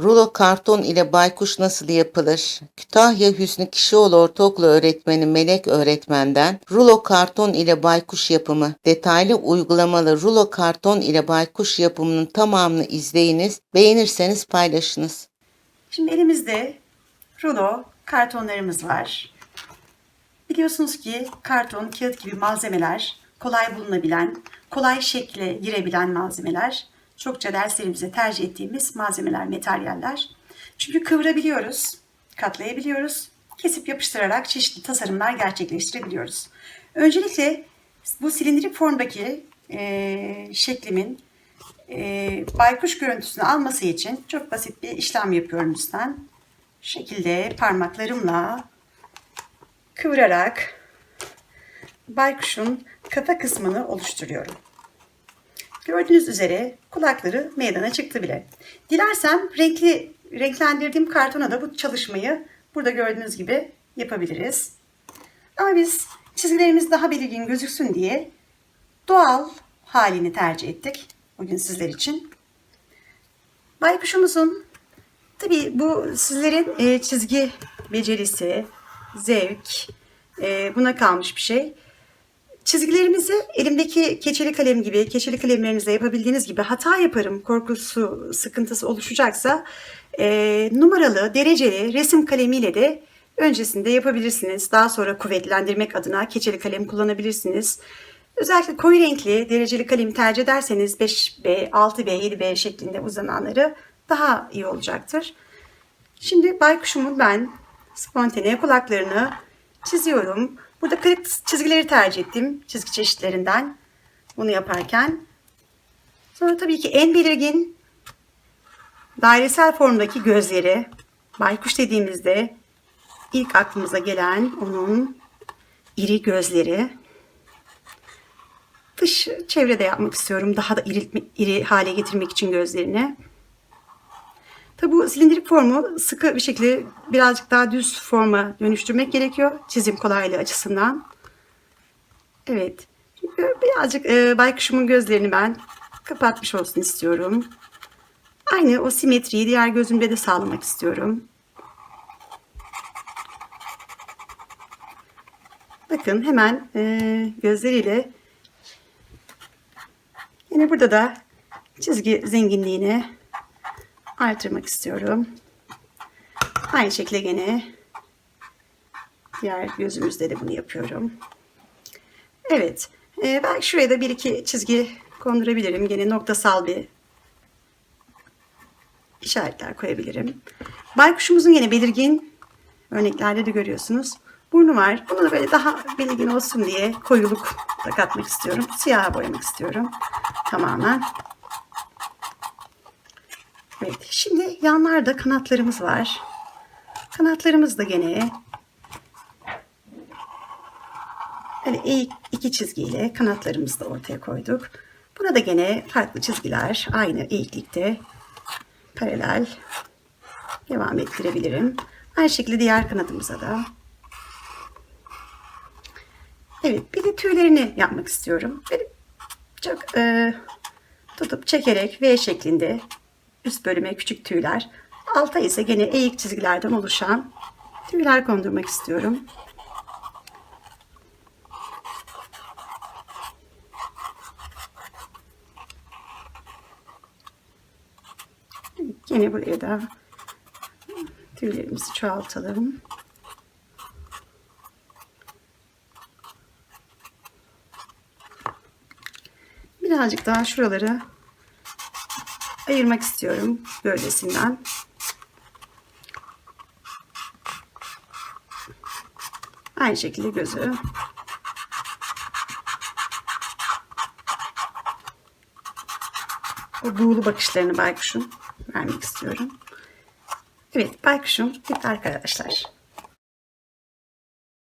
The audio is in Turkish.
Rulo karton ile baykuş nasıl yapılır? Kütahya Hüsnü Kişioğlu Ortaokulu öğretmeni Melek öğretmenden rulo karton ile baykuş yapımı detaylı uygulamalı rulo karton ile baykuş yapımının tamamını izleyiniz. Beğenirseniz paylaşınız. Şimdi elimizde rulo kartonlarımız var. Biliyorsunuz ki karton, kağıt gibi malzemeler kolay bulunabilen, kolay şekle girebilen malzemeler. Çokça derslerimizde tercih ettiğimiz malzemeler, materyaller. Çünkü kıvırabiliyoruz, katlayabiliyoruz, kesip yapıştırarak çeşitli tasarımlar gerçekleştirebiliyoruz. Öncelikle bu silindirik formdaki eee, şeklimin eee, baykuş görüntüsünü alması için çok basit bir işlem yapıyorum lütfen. Şu şekilde parmaklarımla kıvırarak baykuşun kafa kısmını oluşturuyorum. Gördüğünüz üzere kulakları meydana çıktı bile. Dilersem renkli renklendirdiğim kartona da bu çalışmayı burada gördüğünüz gibi yapabiliriz. Ama biz çizgilerimiz daha belirgin gözüksün diye doğal halini tercih ettik bugün sizler için. Baykuşumuzun tabii bu sizlerin e, çizgi becerisi, zevk e, buna kalmış bir şey. Çizgilerimizi elimdeki keçeli kalem gibi, keçeli kalemlerinizle yapabildiğiniz gibi hata yaparım korkusu, sıkıntısı oluşacaksa e, numaralı, dereceli resim kalemiyle de öncesinde yapabilirsiniz. Daha sonra kuvvetlendirmek adına keçeli kalem kullanabilirsiniz. Özellikle koyu renkli dereceli kalemi tercih ederseniz 5B, 6B, 7B şeklinde uzananları daha iyi olacaktır. Şimdi baykuşumun ben spontane kulaklarını çiziyorum. Burada kırık çizgileri tercih ettim çizgi çeşitlerinden bunu yaparken. Sonra tabii ki en belirgin dairesel formdaki gözleri. Baykuş dediğimizde ilk aklımıza gelen onun iri gözleri. Dış çevrede yapmak istiyorum. Daha da iri, iri hale getirmek için gözlerini. Tabi bu silindirik formu sıkı bir şekilde birazcık daha düz forma dönüştürmek gerekiyor. Çizim kolaylığı açısından. Evet. Birazcık e, baykuşumun gözlerini ben kapatmış olsun istiyorum. Aynı o simetriyi diğer gözümde de sağlamak istiyorum. Bakın hemen e, gözleriyle yine burada da çizgi zenginliğini artırmak istiyorum. Aynı şekilde gene diğer gözümüzde de bunu yapıyorum. Evet. E, ben şuraya da bir iki çizgi kondurabilirim. Gene noktasal bir işaretler koyabilirim. Baykuşumuzun yine belirgin örneklerde de görüyorsunuz. Burnu var. Bunu da böyle daha belirgin olsun diye koyuluk da katmak istiyorum. Siyaha boyamak istiyorum. Tamamen. Evet. Şimdi yanlarda kanatlarımız var. Kanatlarımız da gene böyle eğik iki çizgiyle kanatlarımızı da ortaya koyduk. Buna da gene farklı çizgiler aynı eğiklikte paralel devam ettirebilirim. Aynı şekilde diğer kanadımıza da. Evet bir de tüylerini yapmak istiyorum. Böyle çok e, tutup çekerek V şeklinde üst bölüme küçük tüyler. Alta ise gene eğik çizgilerden oluşan tüyler kondurmak istiyorum. Yine buraya da tüylerimizi çoğaltalım. Birazcık daha şuraları ayırmak istiyorum gövdesinden. Aynı şekilde gözü. O buğulu bakışlarını baykuşun vermek istiyorum. Evet baykuşum bitti arkadaşlar.